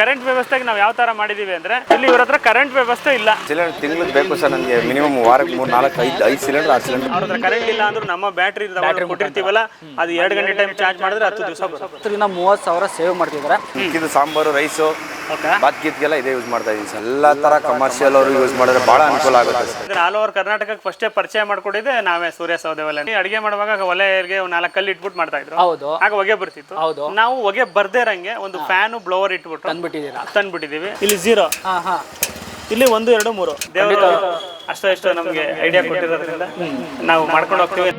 Current ವ್ಯವಸ್ಥೆಗೆ ನಾವು ಯಾವ ತರ ಮಾಡಿದೀವಿ ಅಂದ್ರೆ ಇಲ್ಲಿ ಇವ್ರ ಹತ್ರ ಕರೆಂಟ್ ವ್ಯವಸ್ಥೆ ಇಲ್ಲ. ಸಿಲಿಂಡರ್ ತಿಂಗಳು ಬೇಕು ಸರ್ ನನಗೆ ಮಿನಿಮಮ್ ವಾರಕ್ಕೆ ಮೂರ್ ನಾಲ್ಕು ಐದು ಐದು ಸಿಲಿಂಡರ್ ಆ ಸಿಲಿಂಡರ್. ಅವ್ರ ಹತ್ರ ಕರೆಂಟ್ ಇಲ್ಲ ಅಂದ್ರೆ ನಮ್ಮ ಬ್ಯಾಟ್ರಿ ಕೊಟ್ಟಿರ್ತೀವಲ್ಲ ಅದು ಎರಡು ಗಂಟೆ ಟೈಮ್ ಚಾರ್ಜ್ ಮಾಡಿದ್ರೆ ಹತ್ತು ದಿವಸ ಬರುತ್ತೆ. ಹತ್ತರಿಂದ ಮೂವತ್ತು ಸಾವಿರ ಸೇವ್ ಮಾಡ್ತಿದ್ದಾರೆ. ಇದು ಸಾಂಬಾರು ರೈಸು ಬಾತ್ ಗೀತ್ಗೆಲ್ಲ ಇದೇ ಯೂಸ್ ಮಾಡ್ತಾ ಇದ್ದೀನಿ ಸರ್. ಎಲ್ಲ ತರ ಕಮರ್ಷಿಯಲ್ ಅವರು ಯೂಸ್ ಮಾಡಿದ್ರೆ ಬಹಳ ಅನುಕೂಲ ಆಗುತ್ತೆ ಸರ್. ಆಲ್ ಓವರ್ ಕರ್ನಾಟಕಕ್ಕೆ ಫಸ್ಟೇ ಪರಿಚಯ ಮಾಡ್ಕೊಟ್ಟಿದ್ದೆ ನಾವೇ ಸೂರ್ಯ ಸೌದೆ ಒಲೆ ಅಡಿಗೆ ಮಾಡುವಾಗ ಒಲೆಗೆ ಒಂದು ನಾಲ್ಕು ಕಲ್ಲಿ ಇಟ್ಬಿಟ್ಟು ಮಾಡ್ತಾ ಇದ್ರು. ಹೌದು. ಆಗ ಹೊಗೆ ಬರ್ತಿತ್ತು. ಹೌದು. ನಾವು ಹೊಗೆ ಬರ್ದೇ ಇರಂಗೆ ಒಂದು ಫ್ಯಾನ್ ಬ್ಲೋವರ್ ಇಟ್ಬಿಟ್ಟು ತಂದ್ಬಿಟ್ಟಿದ್ದೀರಾ ತಂದ್ಬಿಟ್ಟಿದ್ದೀವಿ ಇಲ್ಲಿ ಝೀರೋ ಹಾಂ ಹಾಂ. ಇಲ್ಲಿ ಒಂದು ಎರಡು ಮೂರು. ದೇವರು ಅಷ್ಟೋ ಇಷ್ಟೋ ನಮಗೆ ಐಡಿಯಾ ಕೊಟ್ಟಿರೋದ್ರಿಂದ ನಾವು ಮಾಡ್ಕೊಂಡು ಹೋಗ್ತೀವಿ.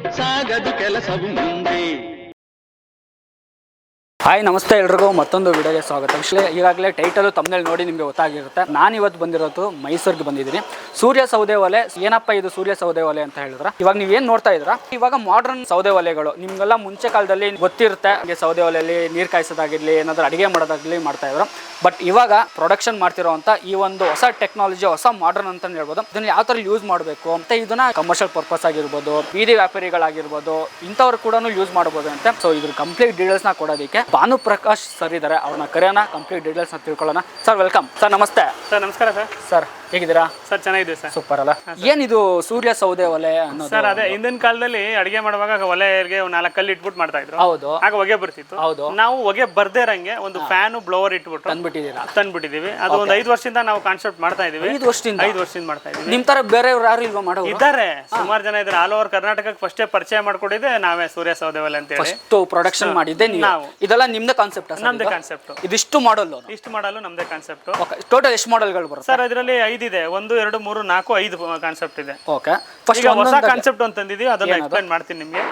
ಹಾಯ್, ನಮಸ್ತೆ ಎಲ್ರಿಗೂ. ಮತ್ತೊಂದು ವಿಡಿಯೋಗೆ ಸ್ವಾಗತ. ಆಕ್ಚುಲಿ ಈಗಾಗಲೇ ಟೈಟಲು ತಮ್ಮನೇಲಿ ನೋಡಿ ನಿಮಗೆ ಗೊತ್ತಾಗಿರುತ್ತೆ. ನಾನು ಇವತ್ತು ಬಂದಿರೋದು ಮೈಸೂರಿಗೆ ಬಂದಿದ್ದೀನಿ. ಸೂರ್ಯ ಸೌದೆ ಒಲೆ ಏನಪ್ಪ ಇದು ಸೂರ್ಯ ಸೌದೆ ಒಲೆ ಅಂತ ಹೇಳಿದ್ರೆ? ಇವಾಗ ನೀವು ಏನು ನೋಡ್ತಾ ಇದ್ದೀರಾ? ಇವಾಗ ಮಾಡರ್ನ್ ಸೌದೆ ಒಲೆಗಳು ನಿಮಗೆಲ್ಲ ಮುಂಚೆ ಕಾಲದಲ್ಲಿ ಗೊತ್ತಿರುತ್ತೆ, ಹಾಗೆ ಸೌದೆ ಒಲೆಯಲ್ಲಿ ನೀರು ಕಾಯಿಸೋದಾಗಿರಲಿ, ಏನಾದರೂ ಅಡುಗೆ ಮಾಡೋದಾಗಲಿ ಮಾಡ್ತಾ ಇದ್ರು. ಬಟ್ ಇವಾಗ ಪ್ರೊಡಕ್ಷನ್ ಮಾಡ್ತಿರೋವಂಥ ಈ ಒಂದು ಹೊಸ ಟೆಕ್ನಾಲಜಿ ಹೊಸ ಮಾಡರ್ನ್ ಅಂತ ಹೇಳ್ಬೋದು. ಇದನ್ನು ಯಾವ ಥರ ಯೂಸ್ ಮಾಡಬೇಕು? ಅಂತ ಇದನ್ನ ಕಮರ್ಷಿಯಲ್ ಪರ್ಪಸ್ ಆಗಿರ್ಬೋದು, ಬೀದಿ ವ್ಯಾಪಾರಿಗಳಾಗಿರ್ಬೋದು, ಇಂಥವ್ರು ಕೂಡ ಯೂಸ್ ಮಾಡ್ಬೋದು ಅಂತ. ಸೊ ಇದ್ರ ಕಂಪ್ಲೀಟ್ ಡೀಟೇಲ್ಸ್ನ ಕೊಡೋದಕ್ಕೆ ಭಾನು ಪ್ರಕಾಶ್ ಸರ್ ಇದ್ದಾರೆ. ಅವ್ರನ್ನ ಕರೆಯೋಣ ಕಂಪ್ಲೀಟ್ ಡೀಟೇಲ್ಸ್ ತಿಳ್ಕೊಳ್ಳೋಣ. ಸರ್ ವೆಲ್ಕಮ್ ಸರ್ ನಮಸ್ತೆ. ಸರ್ ನಮಸ್ಕಾರ ಸರ್ ಸರ್ ಹೇಗಿದ್ದೀರಾ? ಸರ್ ಚೆನ್ನಾಗಿದೆ ಸರ್ ಸೂಪರ್ ಅಲ್ಲ? ಏನಿದು ಸೂರ್ಯ ಸೌದೆ ಒಲೆ ಅನ್ನೋದು? ಸರ್ ಅದೇ ಹಿಂದಿನ ಕಾಲದಲ್ಲಿ ಅಡಿಗೆ ಮಾಡುವಾಗ ಒಲೆಗೆ ಒಂದು ನಾಲ್ಕು ಕಲ್ಲು ಇಟ್ಬಿಟ್ಟು ಮಾಡ್ತಾ ಇದ್ರು. ಹೌದು. ಆಗ ಹೊಗೆ ಬರ್ತಿತ್ತು. ಹೌದು. ನಾವು ಹೊಗೆ ಬರ್ದೇ ಇರಂಗೆ ಒಂದು ಫ್ಯಾನ್ ಬ್ಲೋವರ್ ಇಟ್ಬಿಟ್ಟು ತಂದ್ಬಿಟ್ಟಿದ್ದೀರಾ? ತಂದ್ಬಿಟ್ಟಿದೀವಿ ಅದು ಒಂದು ಐದು ವರ್ಷದಿಂದ ನಾವು ಕಾನ್ಸೆಪ್ಟ್ ಮಾಡ್ತಾ ಇದೀವಿ ಐದು ವರ್ಷದಿಂದ? ಐದು ವರ್ಷದಿಂದ ಮಾಡ್ತಾ ಇದೀವಿ ನಿಮ್ ತರ ಬೇರೆ ಯಾರು ಇಲ್ವಾ ಮಾಡೋ ಇದ್ದಾರೆ. ಸುಮಾರು ಜನ ಇದ್ದಾರೆ. ಆಲ್ ಓವರ್ ಕರ್ನಾಟಕಕ್ಕೆ ಫಸ್ಟೇ ಪರಿಚಯ ಮಾಡ್ಕೊಂಡಿದ್ದೆ ನಾವೇ ಸೂರ್ಯ ಸೌದೆ ಒಲೆ ಅಂತ ಹೇಳಿ ಪ್ರೊಡಕ್ಷನ್ ಮಾಡಿದ್ದೆ ನಾವು. ಇದೆಲ್ಲ ನಿಮ್ದೇ ಕಾನ್ಸೆಪ್ಟ್ ನಮ್ದೇ ಕಾನ್ಸೆಪ್ಟ್ ಇದಿಷ್ಟು ಮಾಡಲ್ ಇಷ್ಟು ಮಾಡಲು ನಮ್ದೇ ಕಾನ್ಸೆಪ್ಟ್ ಟೋಟಲ್ ಎಷ್ಟು ಮಾಡೆಲ್ಗಳು ಬರುತ್ತೆ? ಸರ್ ಇದರಲ್ಲಿ ಇದೆ. ಒಂದು ಎರಡು ಮೂರು ನಾಲ್ಕು ಐದು ಕಾನ್ಸೆಪ್ಟ್ ಇದೆ. ಓಕೆ. ಫಸ್ಟ್ ಹೊಸ ಕಾನ್ಸೆಪ್ಟ್ ಅಂತ ತಂದಿದೀವಿ ಅದನ್ನ ಎಕ್ಸ್ಪ್ಲೈನ್ ಮಾಡ್ತೀನಿ ನಿಮಗೆ.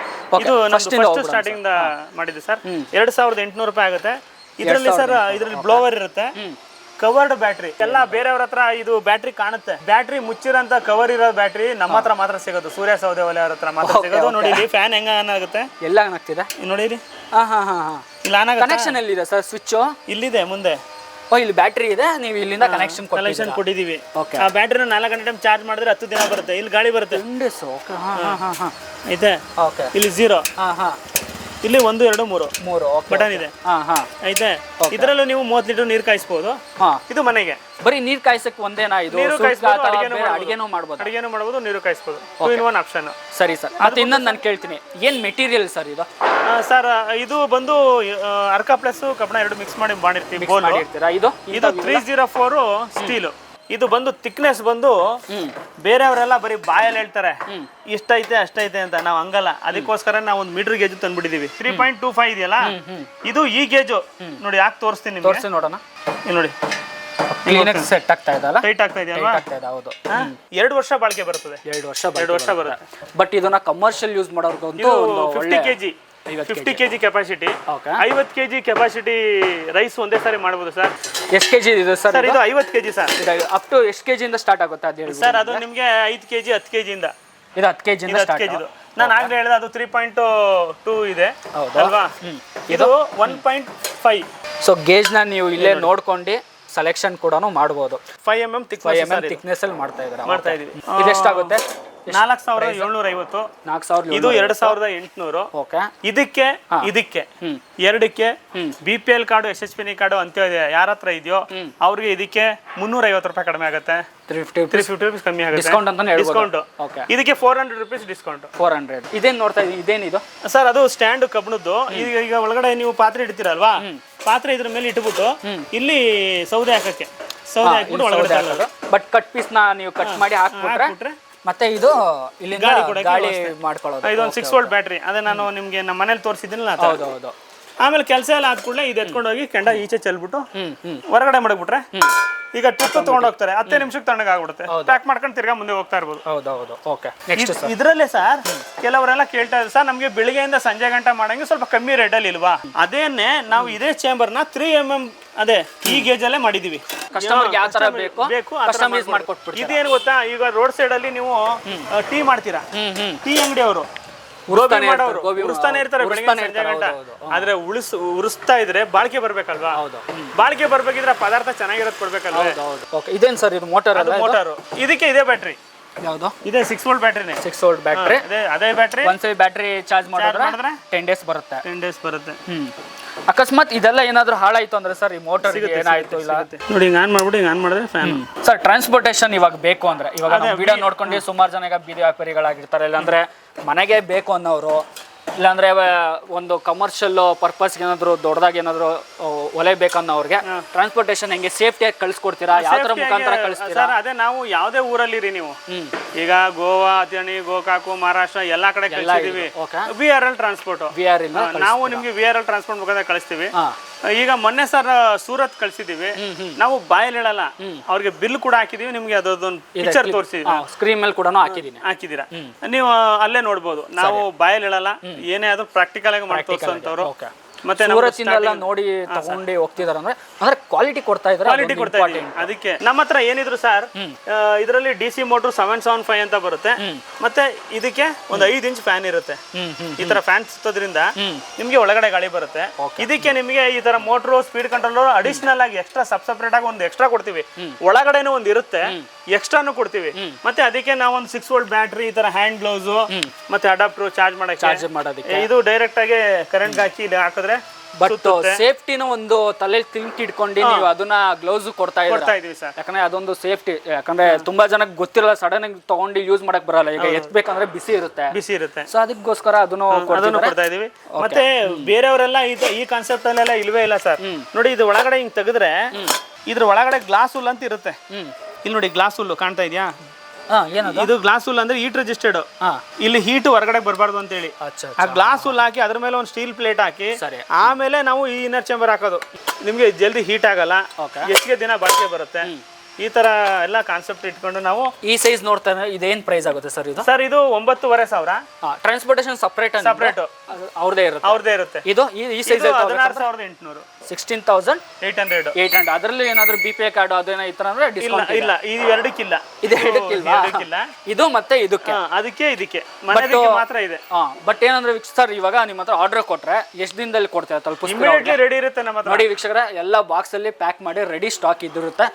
ಇದು ಫಸ್ಟ್ ಸ್ಟಾರ್ಟಿಂಗ್ ಮಾಡಿದೆ ಸರ್. ಎರಡ್ ಸಾವಿರದ ಎಂಟುನೂರು ರೂಪಾಯಿ ಆಗುತ್ತೆ. ಇದರಲ್ಲಿ ಸರ್ ಇದರಲ್ಲಿ ಬ್ಲೋವರ್ ಇರುತ್ತೆ. ಕವರ್ಡ್ ಬ್ಯಾಟ್ರಿ ಎಲ್ಲ ಬೇರೆಯವ್ರ ಹತ್ರ ಇದು ಬ್ಯಾಟ್ರಿ ಕಾಣುತ್ತೆ. ಬ್ಯಾಟ್ರಿ ಮುಚ್ಚಿರಂತ ಕವರ್ ಇರೋ ಬ್ಯಾಟ್ರಿ ನಮ್ಮ ಹತ್ರ ಮಾತ್ರ ಸಿಗೋದು. ಸೂರ್ಯ ಸೌದೆ ಒಲೆ ಅವ್ರ ಹತ್ರ ಮಾತ್ರ ಸಿಗೋದು. ನೋಡಿ ಫ್ಯಾನ್ ಹೆಂಗ ಆಗುತ್ತೆ? ಎಲ್ಲ ಆಗ್ತಿದೆ ನೋಡಿ ಹಾ ಹಾ ಹಾ. ಇಲ್ಲಿ ಆನ್ ಆಗುತ್ತೆ? ಕನೆಕ್ಷನ್ ಎಲ್ಲಿದೆ ಸರ್? ಸ್ವಿಚ್ ಇಲ್ಲಿದೆ ಮುಂದೆ. ಓ ಇಲ್ಲಿ ಬ್ಯಾಟ್ರಿ ಇದೆ. ನೀವು ಇಲ್ಲಿಂದ ಕನೆಕ್ಷನ್ ಕಲೆಕ್ಷನ್ ಕೊಟ್ಟಿದೀವಿ Okay. ಆ ಬ್ಯಾಟ್ರಿನ ನಾಲ್ಕು ಗಂಟೆ ಟೈಮ್ ಚಾರ್ಜ್ ಮಾಡಿದ್ರೆ ಹತ್ತು ದಿನ ಬರುತ್ತೆ. ಇಲ್ಲಿ ಗಾಳಿ ಬರುತ್ತೆ. ಓಕೆ. ಹಾ ಹಾ ಹಾ ಹಾ. ಐತೆ ಓಕೆ ಇಲ್ಲಿ ಜೀರೋ ಹಾಂ ಹಾ. ಇಲ್ಲಿ ಒಂದು ಎರಡು ಮೂರು. ಮೂರು ಬಟನ್ ಇದೆ. ಹಾ ಹಾ. ಐತೆ? ಇದರಲ್ಲೂ ನೀವು ಮೂವತ್ತು ಲೀಟರ್ ನೀರು ಕಾಯಿಸ್ಬೋದು. ಹಾ. ಇದು ಮನೆಗೆ. ಬರೀ ನೀರ್ ಕಾಯಿಸಕ್ ಒಂದೇನಾ ಇದು? ನೀರು ಕಾಯಿಸ್ಬೋದು ಅಡಿಗೆನೂ ಬೇರೆ ಮಾಡ್ಬೋದು. ಅಡಿಗೆನೂ ಮಾಡ್ಬೋದು? ನೀರು ಕಾಯಿಸ್ಬೋದು. ಟೂ ಇನ್ ಒನ್ ಆಪ್ಷನ್ ಸರಿ ಸರ್. ಮತ್ತೆ ಇನ್ನೊಂದು ನಾನು ಕೇಳ್ತೀನಿ. ಏನ್ ಮೆಟೀರಿಯಲ್ ಸರ್ ಇದು? ಸರ್ ಇದು ಬಂದು ಆ, ಅರ್ಕ ಪ್ಲಸ್ ಕಬ್ಬಣ ಎರಡು ಮಿಕ್ಸ್ ಮಾಡಿ ಮಾಡಿರ್ತೀವಿ ಬೋಲ್. ಮಾಡಿರ್ತೀರಾ? ಇದು? ಇದು ತ್ರೀ ಜೀರೋ ಫೋರ್ ಸ್ಟೀಲ್ ಇದು ಬಂದು ತಿಕ್ನೆಸ್ ಬಂದು ಬೇರೆಯವರೆಲ್ಲ ಬರೀ ಬಾಯಲ್ಲಿ ಹೇಳ್ತಾರೆ ಇಷ್ಟೈತೆ ಅಷ್ಟೈತೆ ಅಂತ ನಾವು ಹಂಗಲ್ಲ. ಅದಕ್ಕೋಸ್ಕರ ನಾವು ಒಂದು ಮೀಟರ್ ಗೇಜ್ ತಂದ್ಬಿಟ್ಟಿದೀವಿ. ತ್ರೀ ಪಾಯಿಂಟ್ ಟೂ ಫೈವ್ ಇದೆಯಲ್ಲ? ಇದು ಈ ಗೇಜು. ನೋಡಿ ಯಾಕೆ ತೋರಿಸ್ತೀನಿ ತೋರಿಸಿ ನೋಡೋಣ. ನೋಡಿ. ಸೆಟ್ ಆಗ್ತಾ ಇದೆ ಅಲ್ಲ? ಟೈಟ್ ಆಗ್ತಾ ಇದೆಯಲ್ಲ ಆಗ್ತಾ ಇದೆ ಹೌದು. ಎರಡು ವರ್ಷ ಬಾಳಿಕೆ ಬರ್ತದೆ. ಎರಡು ವರ್ಷ ಎರಡು ವರ್ಷ ಬರುತ್ತೆ. ಬಟ್ ಇದನ್ನ commercial use ಮಾಡೋರ್ಗಂತೂ fifty KG fifty KG. Capacity okay. K KG capacity rice ಒಂದೇ ಸಾರಿ ಮಾಡ್ಬೋದು ಸರ್ ಎಷ್ಟು ಕೆಜಿ ಇದೆ ಸರ್ ಇದು? ಐವತ್ತು ಕೆಜಿ ಸರ್ ಅಪ್ ಟು ಎಷ್ಟು ಕೆ ಇಂದ ಸ್ಟಾರ್ಟ್ ಆಗುತ್ತೆ ಅದು ಹೇಳಿ ಸರ್ ಅದು ನಿಮಗೆ ಐದು ಕೆಜಿ ಹತ್ತು ಕೆಜಿಯಿಂದ. ಇದು ಹತ್ತು ಇಂದ ಇದು ಹತ್ತು ಕೆ ಜಿದು ನಾನು ಆಗಲೇ ಹೇಳಿದೆ ಅದು ತ್ರೀ ಪಾಯಿಂಟ್ ಟೂ ಇದೆ? ಅಲ್ವಾ? ಇದು ಒನ್ ಪಾಯಿಂಟ್ ಫೈವ್ ಸೊ ಗೇಜ್ನ ನೀವು ಇಲ್ಲೇ ನೋಡ್ಕೊಂಡು ಸೆಲೆಕ್ಷನ್ ಕೂಡ ಮಾಡ್ಬೋದು. Five M M five M M thickness ಅಲ್ಲಿ ಮಾಡ್ತಾ ಇದ್ದಾರೆ? ಮಾಡ್ತಾ ಇದೀವಿ ಇದು ಎಷ್ಟಾಗುತ್ತೆ ನಾಲ್ಕು ಸಾವಿರದ ಏಳ್ನೂರ ಐವತ್ತು ನಾಲ್ಕು ಸಾವಿರದ ಇದು ಎರಡು ಸಾವಿರದ ಎಂಟುನೂರು. ಓಕೆ. ಇದಕ್ಕೆ ಇದಕ್ಕೆ ಎರಡಕ್ಕೆ B P L card S H P card ಅಂತ ಇದೆ ಯಾರ ಹತ್ರ ಇದೆಯೋ ಅವ್ರಿಗೆ ಇದಕ್ಕೆ ಮುನ್ನೂರ ಐವತ್ತು ರೂಪಾಯಿ ಕಡಿಮೆ ಆಗುತ್ತೆ. Three fifty three fifty rupees ಕಮ್ಮಿ ಆಗುತ್ತೆ. ಡಿಸ್ಕೌಂಟ್ ಅಂತಾನೆ ಡಿಸ್ಕೌಂಟ್ ಓಕೆ. ಇದಕ್ಕೆ four hundred rupees discount four hundred ಇದೇನು ನೋಡ್ತಾ ಇದೇನಿದು? ಸರ್ ಅದು ಸ್ಟ್ಯಾಂಡ್ ಕಬ್ಬಣದ್ದು. ಈಗ ಈಗ ಒಳಗಡೆ ನೀವು ಪಾತ್ರೆ ಇಡ್ತೀರಲ್ವಾ? ಪಾತ್ರೆ ಇದ್ರ ಮೇಲೆ ಇಟ್ಬಿಟ್ಟು ಇಲ್ಲಿ ಸೌದೆ ಹಾಕಕ್ಕೆ. ಸೌದೆ ಹಾಕ್ಬಿಟ್ಟು ಒಳಗಡೆ. ಬಟ್ ಕಟ್ ಪೀಸ್ನ ನೀವು ಕಟ್ ಮಾಡಿ ಹಾಕ್ಬಿಟ್ರೆ ಮತ್ತೆ ಇದು ಇಲ್ಲಿ ಗಾಳಿ ಕೊಡಕ್ಕೆ ಗಾಳಿ ವ್ಯವಸ್ಥೆ. ಮಾಡ್ಕೊಳ್ಳೋದು. ಇದೊಂದು ಸಿಕ್ಸ್ ವೋಲ್ಟ್ ಬ್ಯಾಟ್ರಿ ಅದೇ ನಾನು ನಿಮ್ಗೆ ನಮ್ಮ ಮನೇಲಿ ತೋರಿಸಿದ್ದೀನಲ್ಲ ಆ ಥರ. ಹೌದು ಹೌದು. ಆಮೇಲೆ ಕೆಲಸ ಎಲ್ಲ ಆದ ಕೂಡಲೇ ಇದು ಎತ್ಕೊಂಡು ಹೋಗಿ ಕೆಂಡ ಈಚೆ ಚೆಲ್ಬಿಟ್ಟು ಹ್ಮ್ ಹ್ಮ್. ಹೊರಗಡೆ ಮಡಗ್ಬಿಟ್ರೆ ಈಗ ಟ್ರಿಪ್ ತಗೊಂಡು ಹೋಗ್ತಾರೆ. ಹತ್ತೇ ನಿಮಿಷಕ್ಕೆ ತಣ್ಣಗೆ ಆಗ್ಬಿಡುತ್ತೆ. ಪ್ಯಾಕ್ ಮಾಡ್ಕೊಂಡು ತಿರ್ಗಾ ಮುಂದೆ ಹೋಗ್ತಾ ಇರ್ಬೋದು. ಹೌದು ಹೌದು ಓಕೆ ನೆಕ್ಸ್ಟ್ ಸರ್ ಇದರಲ್ಲೇ ಸರ್ ಕೆಲವರೆಲ್ಲ ಕೇಳ್ತಾ ಇದ್ದಾರೆ ಸರ್ ನಮಗೆ ಬೆಳಿಗ್ಗೆಯಿಂದ ಸಂಜೆ ಗಂಟೆ ಮಾಡಂಗೆ ಸ್ವಲ್ಪ ಕಮ್ಮಿ ರೇಟಲ್ಲಿ ಇಲ್ವಾ? ಅದೇನೆ ನಾವು ಇದೇ ನ ತ್ರೀ ಎಂ ಎಂ ಅದೇ ಈ ಗೇಜ್ ಅಲ್ಲೇ ಮಾಡಿದೀವಿ. ಕಸ್ಟಮರ್ಗೆ ಯಾವ ತರ ಬೇಕು. ಬೇಕು ಆ ಥರ ಕಸ್ಟಮೈಸ್ ಮಾಡ್ಬೋದು. ಇದೇನು ಗೊತ್ತಾ ಈಗ ರೋಡ್ ಸೈಡ್ ಅಲ್ಲಿ ನೀವು ಟೀ ಮಾಡ್ತೀರಾ? ಟೀ ಅಂಗಡಿ ಅವರು. ಉರಿಸ್ತಾನೆ ಮಾಡೋರು ಇರ್ತಾರೆ, ಗೋಬಿ ಉರಿಸ್ತಾನೆ ಇರ್ತಾರೆ ಬೆಳಿಗ್ಗೆ ಉರಿಸ್ತಾನೆ ಸಂಜೆ ಇರ್ತಾರೆ, ಗಂಟ. ಹೌದು, ಹೌದು. ಆದ್ರೆ ಉಳಿಸ್ ಉರಿಸ್ತಾ ಇದ್ರೆ ಬಾಳಿಕೆ ಬರ್ಬೇಕಲ್ವಾ? ಹೌದು. ಬಾಳಿಕೆ ಬರ್ಬೇಕಿದ್ರೆ ಪದಾರ್ಥ ಚೆನ್ನಾಗಿರೋದ್ ಕೊಡ್ಬೇಕಲ್ವಾ? ಇದೇನ್ ಹೌದು. ಓಕೆ ಇದೇನು ಸರ್ ಇದು ಮೋಟರ್ ಅದು ಅಲ್ಲ ಮೋಟಾರು ಇದಕ್ಕೆ ಇದೇ ಬ್ಯಾಟ್ರಿ ಯಾವುದು? ಇದೆ ಸಿಕ್ಸ್ ವೋಲ್ಟ್ ಬ್ಯಾಟ್ರಿನೇ ಸಿಕ್ಸ್ ವೋಲ್ಟ್ ಬ್ಯಾಟ್ರಿ ಅದೇ ಅದೇ ಬ್ಯಾಟ್ರಿ ಒಂದ್ಸರಿ ಬ್ಯಾಟ್ರಿ ಚಾರ್ಜ್ ಮಾಡಿದ್ರೆ? ಟೆನ್ ಡೇಸ್ ಬರುತ್ತೆ. ಟೆನ್ ಡೇಸ್ ಬರುತ್ತೆ. ಹ್ಮ್. ಅಕಸ್ಮಾತ್ ಇದೆಲ್ಲ ಏನಾದ್ರೂ ಹಾಳಾಯ್ತು ಅಂದ್ರೆ ಸರ್ ಈ ಮೋಟರ್ ಏನಾಯ್ತು ಇಲ್ಲ? ನೋಡಿ ಹಿಂಗ್ ಆನ್ ಮಾಡ್ಬಿಡಿ ಹಿಂಗ್ ಆನ್ ಮಾಡಿದ್ರೆ ಫ್ಯಾನ್ ಸರ್ ಟ್ರಾನ್ಸ್ಪೋರ್ಟೇಷನ್ ಇವಾಗ ಬೇಕು ಅಂದ್ರೆ ಇವಾಗ ವಿಡಿಯೋ ನೋಡ್ಕೊಂಡು ಸುಮಾರು ಜನ ಬೀದಿ ವ್ಯಾಪಾರಿಗಳಾಗಿರ್ತಾರೆ. ಇಲ್ಲಾಂದ್ರೆ ಮನೆಗೆ ಬೇಕು ಅನ್ನೋರು ಇಲ್ಲಾಂದ್ರೆ ಒಂದು ಕಮರ್ಷಿಯಲ್ ಪರ್ಪಸ್ಗೆ ಏನಾದ್ರು ದೊಡ್ಡದಾಗಿ ಏನಾದ್ರು ಒಲೆ ಬೇಕನ್ನೋ ಅವ್ರಿಗೆ ಟ್ರಾನ್ಸ್ಪೋರ್ಟೇಷನ್ ಹೆಂಗೆ ಸೇಫ್ಟಿಯಾಗಿ ಕಳಿಸ್ಕೊಡ್ತೀರಾ? ಯಾವ ತರ ಮುಖಾಂತರ ಕಳಿಸ್ತೀರಾ? ಸರ್ ಅದೇ ನಾವು ಯಾವುದೇ ಊರಲ್ಲಿರಿ ನೀವು. ಈಗ ಗೋವಾ ಅಥಣಿ ಗೋಕಾಕು ಮಹಾರಾಷ್ಟ್ರ ಎಲ್ಲಾ ಕಡೆ ಕಳಿಸಿದೀವಿ. V R L transport V R L ನಾವು ನಿಮ್ಗೆ ವಿ ಆರ್ ಎಲ್ ಟ್ರಾನ್ಸ್ಪೋರ್ಟ್ ಮುಖಾಂತರ ಕಳಿಸ್ತೀವಿ. ಈಗ ಮೊನ್ನೆ ಸರ್ ಸೂರತ್ ಕಳ್ಸಿದೀವಿ ನಾವು ಬಾಯಲ್ಲಿ ಹೇಳಲ್ಲ. ಅವ್ರಿಗೆ ಬಿಲ್ ಕೂಡ ಹಾಕಿದೀವಿ ನಿಮ್ಗೆ ಅದೊಂದು ಪಿಕ್ಚರ್ ತೋರಿಸಿದ್ವಿ ಸ್ಕ್ರೀನ್ ಮೇಲೆ ಕೂಡ ಹಾಕಿದೀನಿ. ಹಾಕಿದೀರಾ? ನೀವು ಅಲ್ಲೇ ನೋಡ್ಬೋದು. ನಾವು ಬಾಯಲ್ಲಿ ಹೇಳಲ್ಲ ಏನೇ ಆದ್ರೂ ಪ್ರಾಕ್ಟಿಕಲ್ ಆಗಿ ಮಾಡಿ ಮತ್ತೆ ಸೂರತ್ತಿಂದೆಲ್ಲ ನೋಡಿ ತಗೊಂಡು ಹೋಗ್ತಿದಾರೆ ಅಂದ್ರೆ ಅಂದ್ರೆ ಕ್ವಾಲಿಟಿ ಕೊಡ್ತಾ ಇದ್ದಾರೆ ಕ್ವಾಲಿಟಿ ಕೊಡ್ತಾ ಇದೀವಿ ಅದಕ್ಕೆ ನಮ್ಮ ಹತ್ರ ಏನಿದ್ರು ಸರ್ ಇದರಲ್ಲಿ D C motor seven seven five ಅಂತ ಬರುತ್ತೆ. ಮತ್ತೆ ಇದಕ್ಕೆ ಒಂದು ಐದು ಇಂಚ್ ಫ್ಯಾನ್ ಇರುತ್ತೆ. ಈ ತರ ಫ್ಯಾನ್ ಸುತ್ತೋದ್ರಿಂದ ನಿಮ್ಗೆ ಒಳಗಡೆ ಗಾಳಿ ಬರುತ್ತೆ. ಇದಕ್ಕೆ ನಿಮಗೆ ಈ ತರ ಮೋಟ್ರು ಸ್ಪೀಡ್ ಕಂಟ್ರೋಲರ್ ಅಡಿಷನಲ್ ಆಗಿ ಎಕ್ಸ್ಟ್ರಾ ಸಬ್ ಸಪ್ರೇಟ್ ಆಗಿ ಒಂದು ಎಕ್ಸ್ಟ್ರಾ ಕೊಡ್ತೀವಿ. ಒಳಗಡೆನೂ ಒಂದು ಇರುತ್ತೆ ಎಕ್ಸ್ಟ್ರಾನು ಕೊಡ್ತೀವಿ. ಮತ್ತೆ ಅದಕ್ಕೆ ನಾವು ಒಂದು ಸಿಕ್ಸ್ ವೋಲ್ಟ್ ಬ್ಯಾಟ್ರಿ ಈ ತರ ಹ್ಯಾಂಡ್ ಗ್ಲೌಸ್ ಮತ್ತೆ ಅಡಾಪ್ಟರ್ ಚಾರ್ಜ್ ಮಾಡಕ್ಕೆ ಚಾರ್ಜ್ ಮಾಡೋದಕ್ಕೆ. ಇದು ಡೈರೆಕ್ಟ್ ಆಗಿ ಕರೆಂಟ್ ಹಾಕಿ ಇಲ್ಲಿ ಹಾಕಿದ್ರೆ ಬಟ್ ಸುತ್ತುತ್ತೆ. ಸೇಫ್ಟಿನ ಒಂದು ತಲೆಯಲ್ಲಿ ತಿಂಕ್ ಇಟ್ಕೊಂಡು ನೀವು ಅದನ್ನ ಗ್ಲೌಸ್ ಕೊಡ್ತಾ ಇದೀವಿ ಸರ್. ಯಾಕಂದ್ರೆ ಅದೊಂದು ಸೇಫ್ಟಿ ಯಾಕಂದ್ರೆ ತುಂಬಾ ಜನಕ್ಕೆ ಗೊತ್ತಿರಲ್ಲ ಸಡನ್ ಆಗಿ ತಗೊಂಡು ಯೂಸ್ ಮಾಡಕ್ ಬರಲ್ಲ. ಈಗ ಎತ್ಬೇಕಂದ್ರೆ ಬಿಸಿ ಇರುತ್ತೆ. ಬಿಸಿ ಇರುತ್ತೆ. ಸೊ ಅದಕ್ಕೋಸ್ಕರ ಅದನ್ನು ಕೊಡ್ತಾ ಇದೀವಿ ಮತ್ತೆ ಬೇರೆಯವರೆಲ್ಲ ಈ ಕಾನ್ಸೆಪ್ಟ್ ಅಲ್ಲೆಲ್ಲ ಇಲ್ವೇ ಇಲ್ಲ ಸರ್. ನೋಡಿ ಇದು ಒಳಗಡೆ ಹಿಂಗ್ ತೆಗೆದ್ರೆ ಇದ್ರ ಒಳಗಡೆ ಗ್ಲಾಸ್ ಹುಲ್ ಅಂತ ಇರುತ್ತೆ. ಇಲ್ಲಿ ನೋಡಿ ಗ್ಲಾಸ್ ಹುಲ್ಲು ಕಾಣ್ತಾ ಇದೆಯಾ? ಇದು ಗ್ಲಾಸ್ ಹುಲ್ ಅಂದ್ರೆ ಹೀಟ್ ರೆಜಿಸ್ಟರ್ಡ್ ಇಲ್ಲಿ ಹೀಟ್ ಹೊರಗಡೆ ಬರಬಾರ್ದು ಅಂತ ಹೇಳಿ ಆ ಗ್ಲಾಸ್ ಹುಲ್ ಹಾಕಿ ಅದ್ರ ಮೇಲೆ ಒಂದು ಸ್ಟೀಲ್ ಪ್ಲೇಟ್ ಹಾಕಿ ಸರಿ. ಆಮೇಲೆ ನಾವು ಈ ಇನ್ನರ್ ಚೇಂಬರ್ ಹಾಕೋದು. ನಿಮ್ಗೆ ಜಲ್ದಿ ಹೀಟ್ ಆಗಲ್ಲ. ಎಷ್ಟಿಗೆ ದಿನ ಬಾಳಿಕೆ ಬರುತ್ತೆ? ಈ ತರ ಎಲ್ಲ ಕಾನ್ಸೆಪ್ಟ್ ಇಟ್ಕೊಂಡು ನಾವು ಈ ಸೈಜ್ ನೋಡ್ತಾನೆ ಇದೇನ್ ಪ್ರೈಸ್ ಆಗುತ್ತೆ ಸರ್ ಇದು? ಸರ್ ಇದು ಒಂಬತ್ತುವರೆ ಸಾವಿರ. ಟ್ರಾನ್ಸ್ಪೋರ್ಟೇಷನ್ ಸಪ್ರೇಟ್ ಸಪ್ರೇಟ್ ಅವ್ರದೇ ಇರುತ್ತೆ. ಅವ್ರದೇ ಇರುತ್ತೆ. ಇದು ಈ ಸೈಜ್ ಹದಿನಾರು ಸಾವಿರದ ಎಂಟುನೂರು. Sixteen thousand eight hundred eight hundred ಅದರಲ್ಲಿ ಏನಾದ್ರು ಬಿ ಪಿ ಐ ಕಾರ್ಡ್ ಅದೇನೋ ತರ ಅಂದ್ರೆ ಇಲ್ಲ ಡಿಸ್ಕೌಂಟ್ ಇಲ್ಲ ಇದು ಎರಡಕ್ಕಿಲ್ಲ. ಇದು ಎರಡಕ್ಕಿಲ್ಲ. ಇದು ಮತ್ತೆ ಇದಕ್ಕೆ. ಅದಕ್ಕೆ ಇದಕ್ಕೆ. ಮಾತ್ರ ಇದೆ. ಬಟ್ ಏನಂದ್ರೆ ಸರ್ ಇವಾಗ ನಿಮ್ಮ ಹತ್ರ ಆರ್ಡರ್ ಕೊಟ್ರೆ ಎಷ್ಟು ದಿನದಲ್ಲಿ ಕೊಡ್ತೀರಾ ತಲುಪಿಸ್ ರೆಡಿ ಇರುತ್ತೆ ನಮ್ಮ ನೋಡಿ ವೀಕ್ಷಕರ ಎಲ್ಲ ಬಾಕ್ಸ್ ಅಲ್ಲಿ ಪ್ಯಾಕ್ ಮಾಡಿ ರೆಡಿ ಸ್ಟಾಕ್ ಇದಿರುತ್ತೆ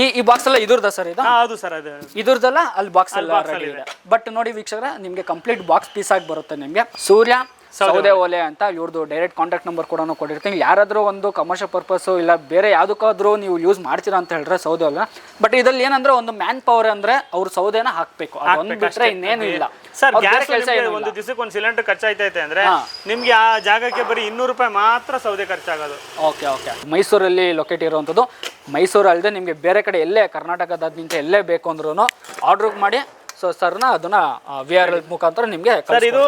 ಈ ಈ ಬಾಕ್ಸ್ ಎಲ್ಲ ಇದ್ರದ ಸರ್ ಇದು? ಸರ್ ಅದು. ಇದ್ರದ್ದಲ್ಲ ಅಲ್ಲಿ ಬಾಕ್ಸ್ ಎಲ್ಲ ರೆಡಿ ಇದೆ. ಬಟ್ ನೋಡಿ ವೀಕ್ಷಕರ ನಿಮಗೆ ಕಂಪ್ಲೀಟ್ ಬಾಕ್ಸ್ ಪೀಸ್ ಆಗಿ ಬರುತ್ತೆ ನಿಮಗೆ. ಸೂರ್ಯ ಸೌದೆ ಓಲೆ ಅಂತ ಇವ್ರದ್ದು ಡೈರೆಕ್ಟ್ ಕಾಂಟ್ಯಾಕ್ಟ್ ನಂಬರ್ ಕೂಡ ಕೊಟ್ಟಿರ್ತೀನಿ ಯಾರಾದರೂ ಒಂದು ಕಮರ್ಷಿಯಲ್ ಪರ್ಪಸ್ ಇಲ್ಲ ಬೇರೆ ಯಾವುದಕ್ಕಾದ್ರೂ ನೀವು ಯೂಸ್ ಮಾಡ್ತೀರಾ ಅಂತ ಹೇಳಿದ್ರೆ ಸೌದೆ ಅಲ್ಲ ಬಟ್ ಇದ್ರಲ್ಲಿ ಏನಂದ್ರೆ ಒಂದು ಮ್ಯಾನ್ ಪವರ್ ಅಂದ್ರೆ ಅವ್ರು ಸೌದೆನ ಹಾಕ್ಬೇಕು. ಅದೊಂದು ಬಿಟ್ರೆ ಇನ್ನೇನು ಇಲ್ಲ. ಸರ್ ಗ್ಯಾಸ್ ಕೆಲ್ಸ ಒಂದು. ದಿವಸಕ್ಕೆ ಒಂದು ಸಿಲಿಂಡರ್ ಖರ್ಚಾಯ್ತೈತೆ ಅಂದ್ರೆ. ನಿಮ್ಗೆ ಆ ಜಾಗಕ್ಕೆ ಬರೀ ಇನ್ನೂರು ರೂಪಾಯಿ ಮಾತ್ರ ಸೌದೆ ಖರ್ಚಾಗೋದು. Okay okay. ಮೈಸೂರಲ್ಲಿ ಲೊಕೇಟ್ ಇರುವಂಥದ್ದು. ಮೈಸೂರು ಅಲ್ಲದೆ ನಿಮಗೆ ಬೇರೆ ಕಡೆ ಎಲ್ಲೇ ಕರ್ನಾಟಕದಾದ್ಯಂತ ಎಲ್ಲೇ ಬೇಕು ಅಂದ್ರೂ ಆರ್ಡ್ರ್ ಮಾಡಿ ಸೊ ಸರ್ನ ಅದನ್ನ ವಿ ಆರ್ ಎಲ್ ಮುಖಾಂತರ ನಿಮ್ಗೆ ಸರ್ ಇದು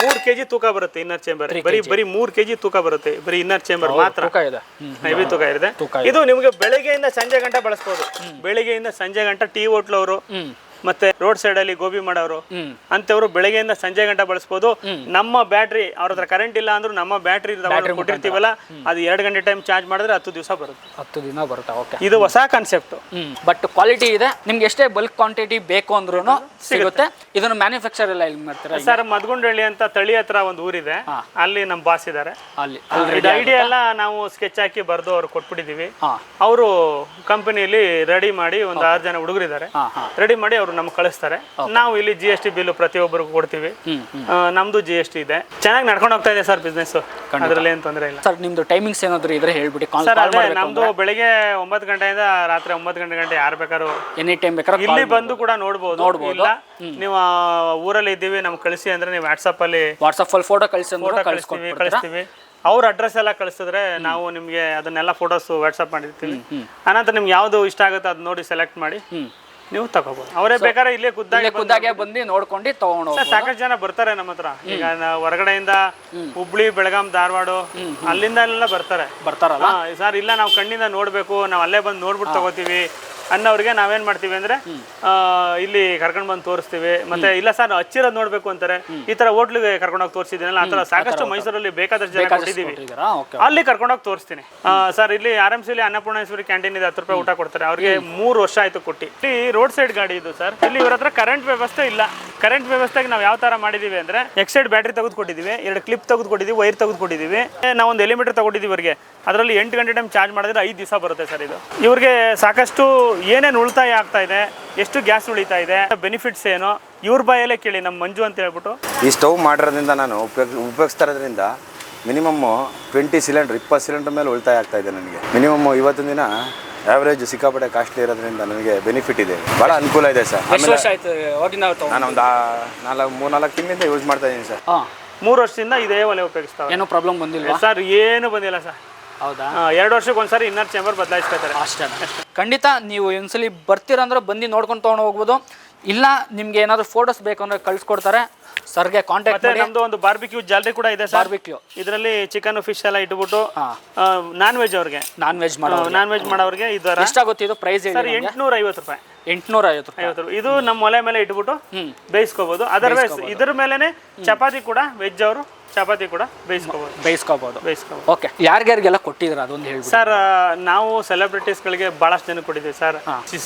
ಮೂರ್ ಕೆಜಿ ತೂಕ ಬರುತ್ತೆ ಇನ್ನರ್ ಚೇಂಬರ್ ಬರೀ ಬರೀ ಮೂರ್ ಕೆಜಿ ತೂಕ ಬರುತ್ತೆ ಬರೀ ಇನ್ನರ್ ಚೇಂಬರ್ ಮಾತ್ರ. ತೂಕ ಇದೆ. ಹೆವಿ ತೂಕ ಇದೆ. ಇದು. ನಿಮ್ಗೆ ಬೆಳಿಗ್ಗೆಯಿಂದ ಸಂಜೆ ಗಂಟೆ ಬಳಸ್ಬೋದು. ಬೆಳಿಗ್ಗೆಯಿಂದ ಸಂಜೆ ಗಂಟೆ ಟೀ ಹೋಟ್ಲವರು ಮತ್ತೆ ರೋಡ್ ಸೈಡ್ ಅಲ್ಲಿ ಗೋಬಿ ಮಾಡೋರು ಅಂತವ್ರು ಬೆಳಗ್ಗೆಯಿಂದ ಸಂಜೆ ಗಂಟೆ ಬಳಸಬಹುದು ನಮ್ಮ ಬ್ಯಾಟ್ರಿ ಅವ್ರ ಹತ್ರ ಕರೆಂಟ್ ಇಲ್ಲ ಅಂದ್ರೂ ನಮ್ಮ ಬ್ಯಾಟ್ರಿ ಕೊಟ್ಟಿರ್ತೀವಲ್ಲ ಅದು ಎರಡು ಗಂಟೆ ಟೈಮ್ ಚಾರ್ಜ್ ಮಾಡಿದ್ರೆ ಹತ್ತು ದಿವಸ ಬರುತ್ತೆ. ಹತ್ತು ದಿನ ಬರುತ್ತೆ? ಓಕೆ ಇದು ಹೊಸ ಕಾನ್ಸೆಪ್ಟ್ ಬಟ್ ಕ್ವಾಲಿಟಿ ಇದೆ. ನಿಮ್ಗೆ ಎಷ್ಟೇ ಬಲ್ಕ್ ಕ್ವಾಂಟಿಟಿ ಬೇಕು ಅಂದ್ರೂ ಸಿಗುತ್ತೆ. ಇದನ್ನು ಮ್ಯಾನುಫ್ಯಾಕ್ಚರ್ ಎಲ್ಲ ಇಲ್ಲಿ ಮಾಡ್ತಾರೆ ಸರ್ ಮದ್ಗುಂಡಳ್ಳಿ ಅಂತ ತಳಿ ಹತ್ರ ಒಂದು ಊರಿದೆ. ಅಲ್ಲಿ ನಮ್ಮ ಬಾಸ್ ಇದ್ದಾರೆ ಅಲ್ಲಿ ಐಡಿಯಾ ಎಲ್ಲ ನಾವು ಸ್ಕೆಚ್ ಹಾಕಿ ಬರ್ದು ಅವ್ರು ಕೊಟ್ಬಿಟ್ಟಿದೀವಿ. ಅವರು ಕಂಪನಿಯಲ್ಲಿ ರೆಡಿ ಮಾಡಿ ಒಂದು ಆರು ಜನ ಹುಡುಗರಿದ್ದಾರೆ. ರೆಡಿ ಮಾಡಿ ಅವರು ನಮ್ಗೆ ಕಳಿಸ್ತಾರೆ. ನಾವು ಇಲ್ಲಿ ಜಿ ಎಸ್ ಟಿ ಬಿಲ್ ಪ್ರತಿಯೊಬ್ಬರಿಗೂ ಕೊಡ್ತೀವಿ. ನಮ್ದು ಜಿ ಎಸ್ ಟಿ ಇದೆ. ಚೆನ್ನಾಗಿ ನಡ್ಕೊಂಡು ಹೋಗ್ತಾ ಇದೆ ಸರ್ ಬಿಸ್ನೆಸ್ ಅದರಲ್ಲಿ ಏನು ತೊಂದರೆ ಇಲ್ಲ. ಸರ್ ನಿಮ್ದು ಟೈಮಿಂಗ್ಸ್ ಏನಾದರೂ ಇದ್ರೆ ಹೇಳ್ಬಿಡಿ. ಕಾಲ್ ಸರ್ ಅದೇ ನಮ್ದು ಬೆಳಿಗ್ಗೆ ಒಂಬತ್ತು ಗಂಟೆಯಿಂದ ರಾತ್ರಿ ಒಂಬತ್ತು ಗಂಟೆ ಗಂಟೆ ಯಾರು ಬೇಕಾದ್ರು ಎನಿ ಟೈಮ್ ಬೇಕಾದ್ರೆ ಇಲ್ಲಿ ಬಂದು ಕೂಡ ನೋಡ್ಬೋದು. ನೋಡ್ಬೋದು. ನೀವು ಊರಲ್ಲಿ ಇದ್ದೀವಿ ನಮ್ಗೆ ಕಳಿಸಿ ಅಂದ್ರೆ ನೀವು ವಾಟ್ಸಪ್ ಅಲ್ಲಿ ವಾಟ್ಸಪ್ ಅಲ್ಲಿ ಫೋಟೋ ಕಳಿಸಿ ಫೋಟೋ ಕಳಿಸ್ತೀವಿ ಕಳಿಸ್ತೀವಿ. ಅವ್ರ ಅಡ್ರೆಸ್ ಎಲ್ಲ ಕಳಿಸಿದ್ರೆ ನಾವು ನಿಮಗೆ ಅದನ್ನೆಲ್ಲ ಫೋಟೋಸ್ ವಾಟ್ಸಪ್ ಮಾಡಿರ್ತೀವಿ. ಆನಂತರ ನಿಮ್ಗೆ ಯಾವುದು ಇಷ್ಟ ಆಗುತ್ತೆ ಅದು ನೋಡಿ ಸೆಲೆಕ್ಟ್ ಮಾಡಿ. ನೀವು ತಗೋಬಹುದು ಅವರೇ ಬೇಕಾದ್ರೆ ಇಲ್ಲೇ ಖುದ್ದಾಗಿ ಇಲ್ಲೇ ಖುದ್ದಾಗೆ ಬಂದು ನೋಡ್ಕೊಂಡು ತಗೊಂಡು ಸಾಕಷ್ಟು ಜನ ಬರ್ತಾರೆ ನಮ್ಮ ಹತ್ರ. ಈಗ ಹೊರಗಡೆಯಿಂದ ಹುಬ್ಳಿ ಬೆಳಗಾಂ ಧಾರವಾಡ ಅಲ್ಲಿಂದ ಎಲ್ಲ ಬರ್ತಾರೆ. ಬರ್ತಾರಲ್ಲ? ಹಾ, ಸರ್ ಇಲ್ಲ ನಾವು ಕಣ್ಣಿಂದ ನೋಡ್ಬೇಕು. ನಾವು ಅಲ್ಲೇ ಬಂದು ನೋಡ್ಬಿಟ್ಟು ತಗೋತೀವಿ. ಅನ್ನೋರಿಗೆ ನಾವೇನ್ ಮಾಡ್ತೀವಿ ಅಂದ್ರೆ ಆ, ಇಲ್ಲಿ ಕರ್ಕೊಂಡ್ ಬಂದು ತೋರಿಸ್ತೀವಿ. ಮತ್ತೆ ಇಲ್ಲ ಸರ್ ಹಚ್ಚಿರೋದ್ ನೋಡ್ಬೇಕು ಅಂತಾರೆ. ಈ ತರ ಹೋಟ್ಲಿಗೆ ಕರ್ಕೊಂಡೋಗಿ ತೋರಿಸಿದ್ದೀನಲ್ಲ ಆ ತರ ಸಾಕಷ್ಟು ಮೈಸೂರಲ್ಲಿ ಬೇಕಾದಷ್ಟು ಜನ ಕೊಟ್ಟಿದ್ದೀವಿ. ಅಲ್ಲಿ ಕರ್ಕೊಂಡೋಗಿ ತೋರಿಸ್ತೀನಿ. ಸರ್ ಇಲ್ಲಿ ಆರ್ ಎಂ ಸಿಲಿ ಅನ್ನಪೂರ್ಣೇಶ್ವರಿ ಕ್ಯಾಂಟೀನ್ ಇದೆ ಹತ್ತು ರೂಪಾಯಿ ಊಟ ಕೊಡ್ತಾರೆ. ಅವ್ರಿಗೆ ಮೂರು ವರ್ಷ ಆಯ್ತು ಕೊಟ್ಟಿ. ಇಲ್ಲಿ ರೋಡ್ ಸೈಡ್ ಗಾಡಿ ಇದು ಸರ್. ಇಲ್ಲಿ ಇವ್ರ ಹತ್ರ ಕರೆಂಟ್ ವ್ಯವಸ್ಥೆ ಇಲ್ಲ. ಕರೆಂಟ್ ವ್ಯವಸ್ಥೆಗೆ ನಾವು ಯಾವ ತರ ಮಾಡಿದೀವಿ ಅಂದ್ರೆ ಎಕ್ಸೈಡ್ ಬ್ಯಾಟ್ರಿ ತೆಗೆದು ಕೊಟ್ಟಿದ್ದೀವಿ ಎರಡು ಕ್ಲಿಪ್ ತೆಗೆದು ಕೊಟ್ಟಿದ್ದೀವಿ ವೈರ್ ತೆಗೆದು ಕೊಟ್ಟಿದೀವಿ ನಾವು ಒಂದು ಎಲಿಮೀಟರ್ ತಗೊಂಡಿದ್ದೀವಿ ಅವರಿಗೆ ಅದರಲ್ಲಿ ಎಂಟು ಗಂಟೆ ಟೈಮ್ ಚಾರ್ಜ್ ಮಾಡಿದ್ರೆ ಐದು ದಿವಸ ಬರುತ್ತೆ ಸರ್ ಇದು. ಇವ್ರಿಗೆ ಸಾಕಷ್ಟು ಏನೇನು ಉಳಿತಾಯ ಆಗ್ತಾ ಇದೆ ಎಷ್ಟು ಗ್ಯಾಸ್ ಉಳಿತಾ ಇದೆ ಬೆನಿಫಿಟ್ಸ್ ಏನು ಇವ್ರ ಬಾಯಲ್ಲೇ ಕೇಳಿ ನಮ್ಮ ಮಂಜು ಅಂತ ಹೇಳ್ಬಿಟ್ಟು. ಈ ಸ್ಟವ್ ಮಾಡಿರೋದ್ರಿಂದ ನಾನು ಉಪಯೋಗ ಉಪಯೋಗಿಸ್ತಾ ಇರೋದ್ರಿಂದ ಮಿನಿಮಮ್ ಟ್ವೆಂಟಿ ಸಿಲಿಂಡರ್ ಇಪ್ಪತ್ತು ಸಿಲಿಂಡರ್ ಮೇಲೆ ಉಳಿತಾಯ ಆಗ್ತಾ ಇದೆ ನನಗೆ. ಮಿನಿಮಮ್ ಇವತ್ತು ದಿನ ಆವ್ರೇಜ್ ಸಿಕ್ಕಾಪಟ್ಟೆ ಕಾಸ್ಟ್ಲಿ ಇರೋದ್ರಿಂದ ನನಗೆ ಬೆನಿಫಿಟ್ ಇದೆ. ಭಾಳ ಅನುಕೂಲ ಇದೆ ಸರ್. ಎಷ್ಟು ವರ್ಷ ಆಯ್ತು ನಾನು ಒಂದು ನಾಲ್ಕು ಮೂರು ನಾಲ್ಕು ತಿಂಗಳಿಂದ ಯೂಸ್ ಮಾಡ್ತಾ ಇದ್ದೀನಿ ಸರ್. ಮೂರು ವರ್ಷದಿಂದ ಇದೇ ಒಲೆ ಉಪಯೋಗಿಸ್ತಾರೆ ಏನೋ ಪ್ರಾಬ್ಲಮ್ ಬಂದಿಲ್ಲ ಸರ್ ಏನು ಬಂದಿಲ್ಲ ಸರ್. ಹೌದಾ? ಎರಡು ವರ್ಷಕ್ಕೆ ಒಂದ್ಸರಿ ಇನ್ನರ್ ಚೇಂಬರ್ ಬದಲಾಯಿಸ್ಕೊತಾರೆ. ಅಷ್ಟೇ. ಖಂಡಿತ ನೀವು ಒಂದ್ಸಲಿ ಬರ್ತೀರಂದ್ರೆ ಬಂದು ನೋಡ್ಕೊಂಡು ತೊಗೊಂಡು ಹೋಗ್ಬೋದು. ಇಲ್ಲ ನಿಮ್ಗೆ ಏನಾದ್ರು ಫೋಟೋಸ್ ಬೇಕು ಅಂದ್ರೆ ಕಳ್ಸಿಕೊಡ್ತಾರೆ. ಸರ್ಗೆ ಕಾಂಟ್ಯಾಕ್ಟ್ ಮತ್ತೆ ಮಾಡಿ. ನಮ್ದು ಒಂದು ಬಾರ್ಬಿಕ್ಯೂ ಜಾಲರಿ ಕೂಡ ಇದೆ ಸರ್. ಬಾರ್ಬಿಕ್ಯೂ ಇದರಲ್ಲಿ ಚಿಕನ್ ಫಿಶ್ ಎಲ್ಲ ಇಟ್ಬಿಟ್ಟು. ನಾನ್ ವೆಜ್ ಅವ್ರಿಗೆ. ನಾನ್ ವೆಜ್ ಮಾಡೋ ನಾನ್ ವೆಜ್ ಮಾಡೋರಿಗೆ ಇದು ಎಷ್ಟಾಗುತ್ತೆ ಇದು ಪ್ರೈಸ್ ಸರ್ ಎಂಟ್ನೂರ ಐವತ್ತು ರೂಪಾಯಿ. ಎಂಟ್ನೂರ ಐವತ್ತು ರೂಪಾಯಿ. ಐವತ್ತು ರೂಪಾಯಿ. ಇದು ನಮ್ಮ ಒಲೆ ಮೇಲೆ ಇಟ್ಬಿಟ್ಟು ಬೇಯಿಸ್ಕೋಬಹುದು ಅದರ್ವೈಸ್ ಇದ್ರ ಮೇಲೆನೆ ಚಪಾತಿ ಕೂಡ ವೆಜ್ ಅವರು ಚಪಾತಿ ಕೂಡ ಬೇಯಿಸ್ಕೋಬಹುದು ಬೇಯಿಸ್ಕೋಬಹುದು ಬೇಯಿಸ್ಕೋಬಹುದು ಓಕೆ ಯಾರ್ಯಾರಿಗೆಲ್ಲ ಕೊಟ್ಟಿದ್ರು ಅದೊಂದು ಹೇಳಿ ಸರ್ ನಾವು ಸೆಲೆಬ್ರಿಟೀಸ್ಗಳಿಗೆ ಬಹಳಷ್ಟು ಜನ ಕೊಟ್ಟಿದ್ದೀವಿ ಸರ್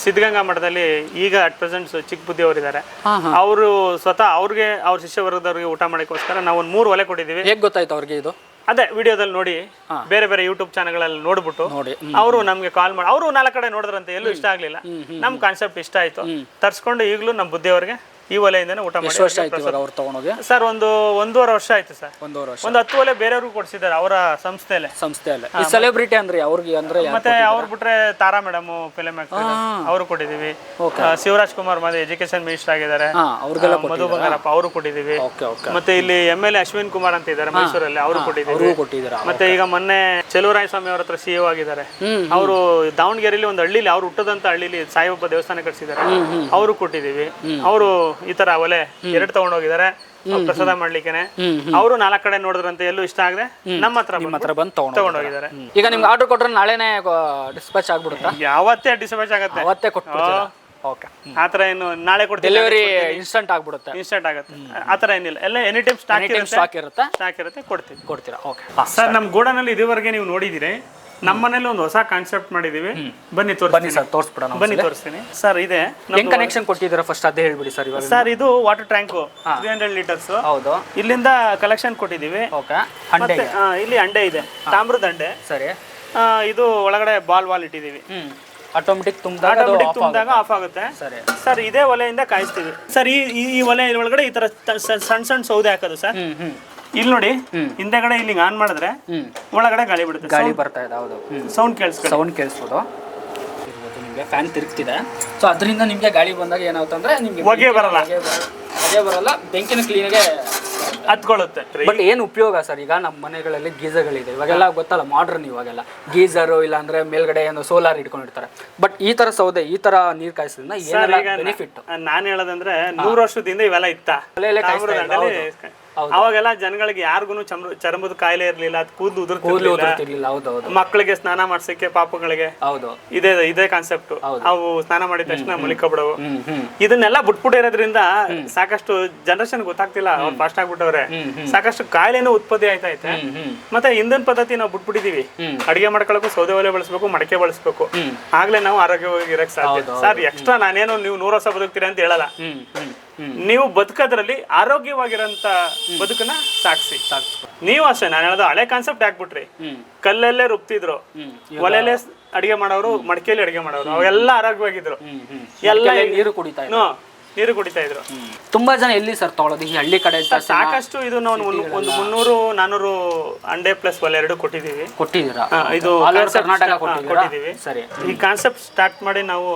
ಸಿದ್ಧಗಂಗಾ ಮಠದಲ್ಲಿ ಈಗ ಅಟ್ ಪ್ರೆಸೆಂಟ್ ಚಿಕ್ಕ ಬುದ್ಧಿ ಅವರಿದ್ದಾರೆ ಅವರು ಸ್ವತಃ ಅವ್ರಿಗೆ ಅವ್ರ ಶಿಷ್ಯ ವರ್ಗದವ್ರಿಗೆ ಊಟ ಮಾಡೋಕ್ಕೋಸ್ಕರ ನಾವು ಒಂದು ಮೂರು ಒಲೆ ಕೊಟ್ಟಿದ್ದೀವಿ. ಹೇಗೆ ಗೊತ್ತಾಯ್ತು ಅವ್ರಿಗೆ ಇದು? ಅದೇ ವಿಡಿಯೋದಲ್ಲಿ ನೋಡಿ ಬೇರೆ ಬೇರೆ ಯೂಟ್ಯೂಬ್ ಚಾನಲ್ಗಳಲ್ಲಿ ನೋಡ್ಬಿಟ್ಟು ನೋಡಿ ಅವರು ನಮ್ಗೆ ಕಾಲ್ ಮಾಡಿ ಅವರು ನಾಲ್ಕು ಕಡೆ ನೋಡಿದ್ರಂತೆ ಎಲ್ಲೂ ಇಷ್ಟ ಆಗ್ಲಿಲ್ಲ. ನಮ್ ಕಾನ್ಸೆಪ್ಟ್ ಇಷ್ಟ ಆಯ್ತು. ತರ್ಸ್ಕೊಂಡು ಈಗಲೂ ನಮ್ಮ ಬುದ್ಧಿಯವರಿಗೆ ಈ ಒಲೆಯಿಂದನೇ ಊಟ ಎಷ್ಟು ವರ್ಷ ಆಯ್ತು ಮಾಡಿ ಇವಾಗ ಅವ್ರು ತೊಗೊಂಡೋಗಿ? ಸರ್ ಒಂದು ಒಂದೂವರೆ ವರ್ಷ ಆಯ್ತು ಸರ್. ಒಂದೂವರೆ ವರ್ಷ. ಒಂದು ಹತ್ತು ಒಲೆ ಬೇರೆಯವ್ರಿಗೂ ಕೊಡಿಸಿದ್ದಾರೆ ಅವರ ಸಂಸ್ಥೆಯಲ್ಲೇ ಸಂಸ್ಥೆಯಲ್ಲೇ ಈ ಸೆಲೆಬ್ರಿಟಿ ಅಂದ್ರೆ ಅವ್ರಿಗೆ ಅಂದ್ರೆ ಮತ್ತೆ ಅವ್ರು ಬಿಟ್ರೆ ತಾರಾ ಮೇಡಮ್ ಫಿಲಮ್ ಆಕ್ಟರ್ ಅವರು ಕೊಟ್ಟಿದೀವಿ ಶಿವರಾಜ್ ಕುಮಾರ್ ಮತ್ತೆ ಎಜುಕೇಶನ್ ಮಿನಿಸ್ಟರ್ ಆಗಿದ್ದಾರೆ. ಅವ್ರಿಗೆಲ್ಲ ಮಧು ಬಂಗಾರಪ್ಪ ಅವರು ಕೊಟ್ಟಿದ್ದೀವಿ. ಮತ್ತೆ ಇಲ್ಲಿ M L A Ashwin Kumar ಅಂತ ಇದ್ದಾರೆ ಮೈಸೂರಲ್ಲಿ ಅವರು ಕೊಟ್ಟಿದ್ದೀವಿ. ಮತ್ತೆ ಈಗ ಮೊನ್ನೆ ಚೆಲುವರಾಯ ಸ್ವಾಮಿ ಅವ್ರ ಹತ್ರ ಸಿಇಒ ಆಗಿದ್ದಾರೆ. ಅವರು ದಾವಣಗೆರೆಯಲ್ಲಿ ಒಂದು ಹಳ್ಳಿಲಿ ಅವ್ರು ಹುಟ್ಟದಂತ ಹಳ್ಳಿಲಿ ಸಾಯಿಬಾಬಾ ದೇವಸ್ಥಾನ ಕಟ್ಸಿದ್ದಾರೆ. ಅವರು ಕೊಟ್ಟಿದ್ದೀವಿ. ಅವರು ಈ ತರ ಒಲೆ ಎರಡು ತಗೊಂಡೋಗಿದ್ದಾರೆ ಹೋಗಿದ್ದಾರೆ ಪ್ರಸಾದ ಮಾಡ್ಲಿಕ್ಕೆ ಅವರು ನಾಲ್ಕು ಕಡೆ ನೋಡಿದ್ರಂತೆ ಎಲ್ಲೂ ಇಷ್ಟ ಆಗದೆ ನಮ್ಮ ಹತ್ರ ನಿಮ್ಮ ಹತ್ರ ಬಂದು ತೊಗೊಂಡು ತಗೊಂಡೋಗಿದ್ದಾರೆ ಈಗ ನಿಮ್ಗೆ ಆರ್ಡರ್ ಕೊಟ್ರೆ ನಾಳೆನೆ ಡಿಸ್ಪ್ಯಾಚ್ ಆಗ್ಬಿಡುತ್ತಾ? ಯಾವತ್ತೇ ಡಿಸ್ಪ್ಯಾಚ್ ಆಗುತ್ತೆ. ಅವತ್ತೇ ಕೊಟ್ಟು ಓಕೆ ಆತರ ಏನು ನಾಳೆ ಕೊಡ್ತೀವಿ ಡೆಲಿವರಿ ಇನ್ಸ್ಟಂಟ್ ಆಗ್ಬಿಡುತ್ತೆ. ಇನ್ಸ್ಟಂಟ್ ಆಗುತ್ತೆ. ಆತರ ಏನಿಲ್ಲ. ಎಲ್ಲ ಎನಿ ಟೈಮ್ ಸ್ಟಾಕ್ ಇರುತ್ತೆ. ಸ್ಟಾಕ್ ಇರುತ್ತೆ. ಸ್ಟಾಕ್ ಇರುತ್ತೆ ಕೊಡ್ತೀವಿ. ಕೊಡ್ತೀರಾ? ಓಕೆ ಸರ್ ನಮ್ಮ ಗೋಡನಲ್ಲಿ ಇದುವರೆಗೆ ನೀವು ನೋಡಿದಿರಿ ನಮ್ಮ ಮನೇಲಿ ಒಂದು ಹೊಸ ಕಾನ್ಸೆಪ್ಟ್ ಮಾಡಿದೀವಿ. ಬನ್ನಿ ತೋರಿಸಿ ಬನ್ನಿ ಸರ್ ತೋರಿಸ್ಬಿಡೋಣ ಬನ್ನಿ ತೋರಿಸ್ತೀನಿ. ಸರ್ ಇದೆ. ಹೆಂಗ್ ಕನೆಕ್ಷನ್ ಕೊಟ್ಟಿದ್ದೀರಾ ಫಸ್ಟ್ ಅದೇ ಹೇಳ್ಬಿಡಿ ಸರ್ ಇವಾಗ. ಸರ್ ಇದು water tank three hundred litres ಹೌದು. ಇಲ್ಲಿಂದ ಕಲೆಕ್ಷನ್ ಕೊಟ್ಟಿದ್ದೀವಿ. ಓಕೆ. ಹಂಡೆ ಇಲ್ಲಿ ಅಂಡೆ ಇದೆ. ತಾಮ್ರದ ಅಂಡೆ ಸರಿ. ಇದು ಒಳಗಡೆ ಬಾಲ್ ವಾಲ್ ಇಟ್ಟಿದ್ದೀವಿ. ಆಟೋಮೆಟಿಕ್ ತುಂಬಿದಾಗ ಆಟೋಮೆಟಿಕ್ ಆಫ್ ತುಂಬಿದಾಗ ಆಫ್ ಆಗುತ್ತೆ. ಸರಿ. ಸರ್ ಇದೇ ಒಲೆಯಿಂದ ಕಾಯಿಸ್ತೀವಿ. ಸರ್ ಈ ಈ- ಒಲೆ ಒಳಗಡೆ ಈ ತರ ಸಣ್ಣ ಸಣ್ಣ ಸೌದೆ ಹಾಕೋದು ಸರ್. ಇಲ್ಲಿ ನೋಡಿ ಹಿಂದೆಗಡೆ ಇಲ್ಲಿ ಆನ್ ಮಾಡಿದ್ರೆ ಒಳಗಡೆ ಗಾಳಿ ಬಿಡುತ್ತೆ. ಗಾಳಿ ಬರ್ತಾ ಇದೆ ಹೌದು. ಸೌಂಡ್ ಕೇಳಿಸ್ ಸೌಂಡ್ ಕೇಳಿಸ್ಬೋದು. ನಿಮ್ಗೆ ಫ್ಯಾನ್ ತಿರುಗ್ತಿದೆ. ಸೊ ಅದರಿಂದ ನಿಮಗೆ ಗಾಳಿ ಬಂದಾಗ ಏನಾಗುತ್ತೆ ಅಂದ್ರೆ ನಿಮಗೆ ಹೊಗೆ ಬರಲ್ಲ. ಹೊಗೆ ಬರಲ್ಲ. ಹೊಗೆ ಬರಲ್ಲ ಬೆಂಕಿನ ಕ್ಲೀನ್ಗೆ ಹತ್ಕೊಳ್ಳುತ್ತೆ. ಬಟ್ ಏನು ಉಪಯೋಗ ಸರ್? ಈಗ ನಮ್ಮ ಮನೆಗಳಲ್ಲಿ ಗೀಸರ್ಗಳಿದೆ ಇವಾಗೆಲ್ಲ ಗೊತ್ತಲ್ಲ ಮಾಡ್ರನ್ ಇವಾಗೆಲ್ಲ. ಗೀಸರು ಇಲ್ಲಾಂದ್ರೆ ಮೇಲ್ಗಡೆ ಏನೋ ಸೋಲಾರ್ ಇಟ್ಕೊಂಡಿರ್ತಾರೆ. ಬಟ್ ಈ ತರ ಸೌದೆ ಈ ತರ ನೀರ್ ಕಾಯಿಸೋದ್ರಿಂದ ಏನೆಲ್ಲ ಬೆನಿಫಿಟ್ ನಾನು ಹೇಳೋದಂದ್ರೆ ನೂರು ವರ್ಷದಿಂದ ಇವೆಲ್ಲ ಇತ್ತ? ಅವಾಗೆಲ್ಲ ಜನಗಳಿಗೆ ಯಾರಿಗೂ ಚರ್ಮದ ಕಾಯಿಲೆ ಇರ್ಲಿಲ್ಲ ಅದು ಕೂದಲು ಉದುರ್ತಿರ್ಲಿಲ್ಲ ಹೌದು ಮಕ್ಕಳಿಗೆ ಸ್ನಾನ ಮಾಡಿಸಕ್ಕೆ ಪಾಪಗಳಿಗೆ. ಹೌದು. ಇದೇ ಇದೇ ಕಾನ್ಸೆಪ್ಟ್ ಅವು ಸ್ನಾನ ಮಾಡಿದ ತಕ್ಷಣ ಮಲಿಕೊಬಿಡವು ಇದನ್ನೆಲ್ಲ ಬಿಟ್ಬಿಟ್ಟಿರೋದ್ರಿಂದ ಸಾಕಷ್ಟು ಜನರೇಷನ್ ಗೊತ್ತಾಗ್ತಿಲ್ಲ ಅವ್ರು ಫಾಸ್ಟ್ ಆಗ್ಬಿಟ್ಟವ್ರೆ. ಸಾಕಷ್ಟು ಕಾಯಿಲೆನೂ ಉತ್ಪತ್ತಿ ಆಯ್ತಾ ಐತೆ ಹ್ಮ್. ಮತ್ತೆ ಇಂಧನ ಪದ್ಧತಿ ನಾವು ಬಿಟ್ಬಿಟ್ಟಿದೀವಿ. ಅಡಿಗೆ ಮಾಡ್ಕೊಳ್ಳೋಕು ಸೌದೆ ಒಲೆ ಬಳಸ್ಬೇಕು ಮಡಕೆ ಬಳಸ್ಬೇಕು. ಆಗ್ಲೇ ನಾವು ಆರೋಗ್ಯವಾಗಿ ಇರಕ್ ಸಾಧ್ಯ. ಸರ್ ಎಕ್ಸ್ಟ್ರಾ ನಾನೇನು ನೀವು ನೂರು ವರ್ಷ ಬದುಕ್ತೀರಾ ಅಂತ ಹೇಳಲ್ಲ. ನೀವು ಬದುಕೋದ್ರಲ್ಲಿ ಆರೋಗ್ಯವಾಗಿರೋಂಥ ಬದುಕನ್ನ ಸಾಕ್ಸಿ. ನೀವು ಅಷ್ಟೇ ನಾನು ಹೇಳೋದು ಹಳೆ ಕಾನ್ಸೆಪ್ಟ್ ಹಾಕ್ಬಿಟ್ರಿ. ಕಲ್ಲಲ್ಲೇ ರುಬ್ತಿದ್ರು. ಒಲೆಲ್ಲೇ ಒಲೆಯಲ್ಲೇ ಅಡಿಗೆ ಮಾಡೋರು ಮಡಿಕೆಯಲ್ಲಿ ಅಡಿಗೆ ಮಾಡೋರು ಅವೆಲ್ಲ ಆರೋಗ್ಯವಾಗಿದ್ರು. ಎಲ್ಲ ನೀರು ಕುಡಿತಾ ನೀರು ಕುಡಿತಾ ಇದ್ರು. ತುಂಬಾ ಜನ ಎಲ್ಲಿ ಸರ್ ತಗೊಳ್ಳೋದು ಈ ಹಳ್ಳಿ ಕಡೆ ಸಾಕಷ್ಟು ಇದು ನಾವು ಒಂದು ಒಂದು ಮುನ್ನೂರು ನಾನೂರು ಅಂಡೆ ಪ್ಲಸ್ ಒಲೆ ಎರಡು ಕೊಟ್ಟಿದೀವಿ ಕೊಟ್ಟಿದ್ದೀರಾ? ಹಾ, ಇದು all over concept Karnataka start- ಕೊಟ್ಟಿದ್ದೀರಾ? ಕೊಟ್ಟಿದ್ದೀವಿ. ಸರಿ. ಈ ಕಾನ್ಸೆಪ್ಟ್ ಸ್ಟಾರ್ಟ್ ಮಾಡಿ ನಾವು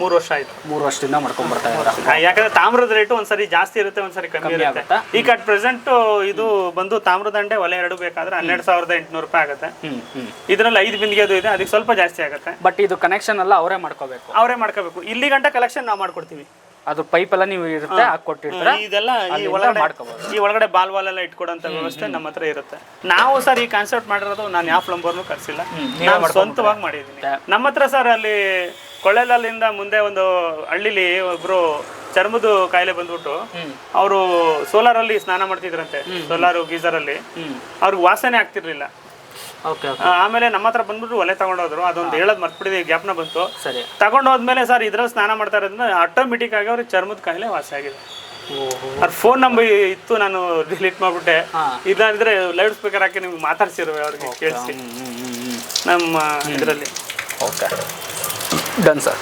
ಮೂರು ವರ್ಷ ಆಯ್ತು. ಮೂರು ವರ್ಷದಿಂದ ಮಾಡ್ಕೊಂಡ್ ಬರ್ತಾ ಇದ್ದೀರಾ? ಯಾಕಂದ್ರೆ ತಾಮ್ರದ ರೇಟ್ ಒಂದ್ಸರಿ ಜಾಸ್ತಿ ಇರುತ್ತೆ ಒಂದ್ಸರಿ ಕಮ್ಮಿ ಇರುತ್ತೆ. ಆಗುತ್ತಾ? ಈಗ ಅಟ್ ಪ್ರೆಸೆಂಟ್ ಇದು ಬಂದು ತಾಮ್ರದ ಅಂಡೆ ಒಲೆ ಎರಡು ಬೇಕಾದ್ರೆ ಹನ್ನೆರಡು ಸಾವಿರದ ಎಂಟುನೂರು ರೂಪಾಯಿ ಆಗುತ್ತೆ. ಹ್ಮ್ ಹ್ಮ್. ಇದ್ರಲ್ಲಿ ಐದು ಬಿಂದಿಗೆದು ಇದೆ ಅದಕ್ಕೆ ಸ್ವಲ್ಪ ಜಾಸ್ತಿ ಆಗುತ್ತೆ. ಬಟ್ ಇದು ಕನೆಕ್ಷನ್ ಎಲ್ಲ ಅವರೇ ಮಾಡ್ಕೋಬೇಕು. ಅವರೇ ಮಾಡ್ಕೋಬೇಕು. ಇಲ್ಲಿ ಗಂಟ ಕಲೆಕ್ಷನ್ ನಾವು ಮಾಡ್ಕೊಡ್ತೀವಿ. ಅದು ಪೈಪ್ ಎಲ್ಲ ನೀವು ಇರುತ್ತೆ ಹಾಕೊಟ್ಟಿರ್ತೀರಾ ಇದೆಲ್ಲ ಈ ಒಳಗಡೆ ಮಾಡ್ಕೋಬಹುದು ಈ ಒಳಗಡೆ ಬಾಲ್ ವಾಲ್ ಎಲ್ಲ ಇಟ್ಕೊಡಂತ ವ್ಯವಸ್ಥೆ ನಮ್ಮ ಹತ್ರ ಇರುತ್ತೆ. ನಾವು ಸರ್ ಈ ಕಾನ್ಸೆಪ್ಟ್ ಮಾಡಿರೋದು ನಾನು ಯಾವ ಪ್ಲಂಬರ್ನು ಕರ್ಸಿಲ್ಲ. ನಾನು ಸ್ವಂತವಾಗಿ ಮಾಡಿದ್ದೀನಿ. ನಮ್ಮ ಹತ್ರ ಸರ್ ಅಲ್ಲಿ ಕೊಳ್ಳೆಲಲ್ಲಿಂದ ಮುಂದೆ ಒಂದು ಹಳ್ಳಿಲಿ ಒಬ್ರು ಚರ್ಮದ ಕಾಯಿಲೆ ಬಂದ್ಬಿಟ್ಟು ಅವರು ಸೋಲಾರ್ ಅಲ್ಲಿ ಸ್ನಾನ ಮಾಡ್ತಿದ್ರಂತೆ. ಸೋಲಾರ್ ಗೀಸರ್ ಅಲ್ಲಿ ಅವ್ರಿಗೆ ವಾಸನೆ ಆಗ್ತಿರ್ಲಿಲ್ಲ. ಆಮೇಲೆ ನಮ್ಮ ಹತ್ರ ಬಂದ್ಬಿಟ್ಟು ಒಲೆ ತಗೊಂಡೋದ್ರು. ಅದೊಂದು ಹೇಳೋದು ಮರ್ತ್ಬಿಟ್ಟಿದೆ ಜ್ಞಾಪನ ಬಂತು. ಸರಿ. ತಗೊಂಡೋದ್ಮೇಲೆ ಸರ್ ಇದ್ರಲ್ಲಿ ಸ್ನಾನ ಮಾಡ್ತಾ ಇರೋದ್ರಿಂದ ಆಟೋಮೆಟಿಕ್ ಆಗಿ ಅವ್ರಿಗೆ ಚರ್ಮದ ಕಾಯಿಲೆ ವಾಸಿ ಆಗಿದೆ. ಅವ್ರ ಫೋನ್ ನಂಬರ್ ಇತ್ತು ನಾನು ಡಿಲೀಟ್ ಮಾಡ್ಬಿಟ್ಟೆ. ಇಲ್ಲಾಂದ್ರೆ ಲೌಡ್ ಸ್ಪೀಕರ್ ಹಾಕಿ ನಿಮ್ಗೆ ಮಾತಾಡ್ಸಿರುವೆ ಅವ್ರಿಗೆ ಕೇಳಿಸಿ ನಮ್ಮ ಇದರಲ್ಲಿ. ಓಕೆ. Done sir